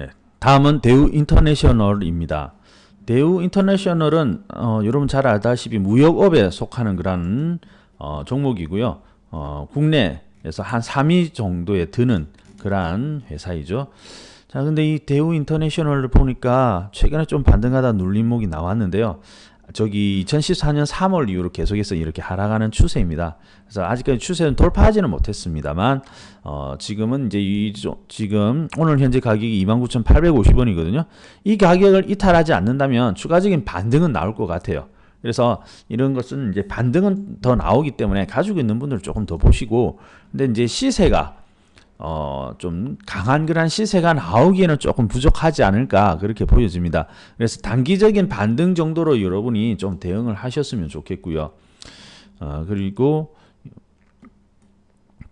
네, 다음은 대우 인터내셔널입니다. 대우 인터내셔널은 어, 여러분 잘 알다시피 무역업에 속하는 그런 어, 종목이고요. 어, 국내에서 한 3위 정도에 드는 그러한 회사이죠. 자, 근데 이 대우 인터내셔널을 보니까 최근에 좀 반등하다 눌림목이 나왔는데요. 저기 2014년 3월 이후로 계속해서 이렇게 하락하는 추세입니다. 그래서 아직까지 추세는 돌파하지는 못했습니다만 어, 지금은 이제 이 조- 지금 오늘 현재 가격이 29,850원이거든요. 이 가격을 이탈하지 않는다면 추가적인 반등은 나올 것 같아요. 그래서 이런 것은 이제 반등은 더 나오기 때문에 가지고 있는 분들 조금 더 보시고 근데 이제 시세가 어, 좀 강한 그런 시세가 나오기에는 조금 부족하지 않을까 그렇게 보여집니다. 그래서 단기적인 반등 정도로 여러분이 좀 대응을 하셨으면 좋겠고요. 어, 그리고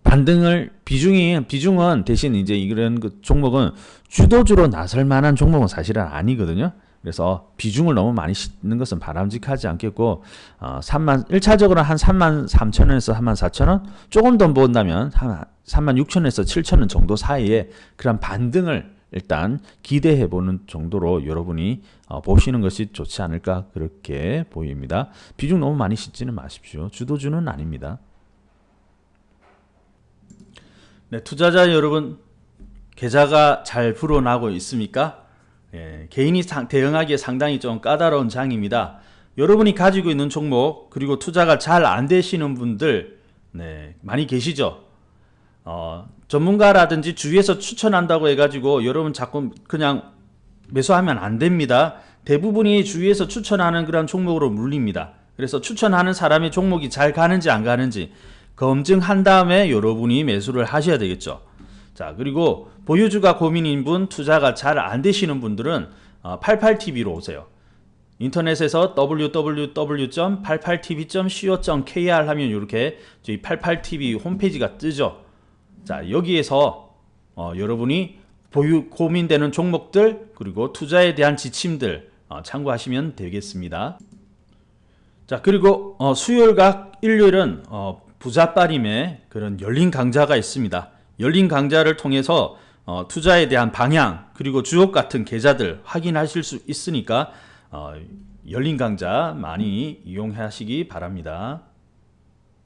반등을 비중이 비중은 대신 이제 이런 그 종목은 주도주로 나설 만한 종목은 사실은 아니거든요. 그래서 비중을 너무 많이 싣는 것은 바람직하지 않겠고 어, 3만 1차적으로 한 3만 3천 원에서 3만 4천 원 조금 더 본다면 한 3만 6천 원에서 7천 원 정도 사이에 그런 반등을 일단 기대해 보는 정도로 여러분이 어, 보시는 것이 좋지 않을까 그렇게 보입니다. 비중 너무 많이 싣지는 마십시오. 주도주는 아닙니다. 네, 투자자 여러분 계좌가 잘 불어나고 있습니까? 예, 개인이 상, 대응하기에 상당히 좀 까다로운 장입니다. 여러분이 가지고 있는 종목 그리고 투자가 잘 안 되시는 분들 네, 많이 계시죠? 어, 전문가라든지 주위에서 추천한다고 해가지고 여러분 자꾸 그냥 매수하면 안 됩니다. 대부분이 주위에서 추천하는 그런 종목으로 물립니다. 그래서 추천하는 사람의 종목이 잘 가는지 안 가는지 검증한 다음에 여러분이 매수를 하셔야 되겠죠. 자, 그리고 보유주가 고민인 분, 투자가 잘 안 되시는 분들은 88TV로 오세요. 인터넷에서 www.88tv.co.kr 하면 이렇게 저희 88TV 홈페이지가 뜨죠. 자, 여기에서 어, 여러분이 보유 고민되는 종목들 그리고 투자에 대한 지침들 어, 참고하시면 되겠습니다. 자, 그리고 어, 수요일과 일요일은 어, 부자빠림의 그런 열린 강좌가 있습니다. 열린 강좌를 통해서 어, 투자에 대한 방향 그리고 주옥 같은 계좌들 확인하실 수 있으니까 어, 열린 강좌 많이 이용하시기 바랍니다.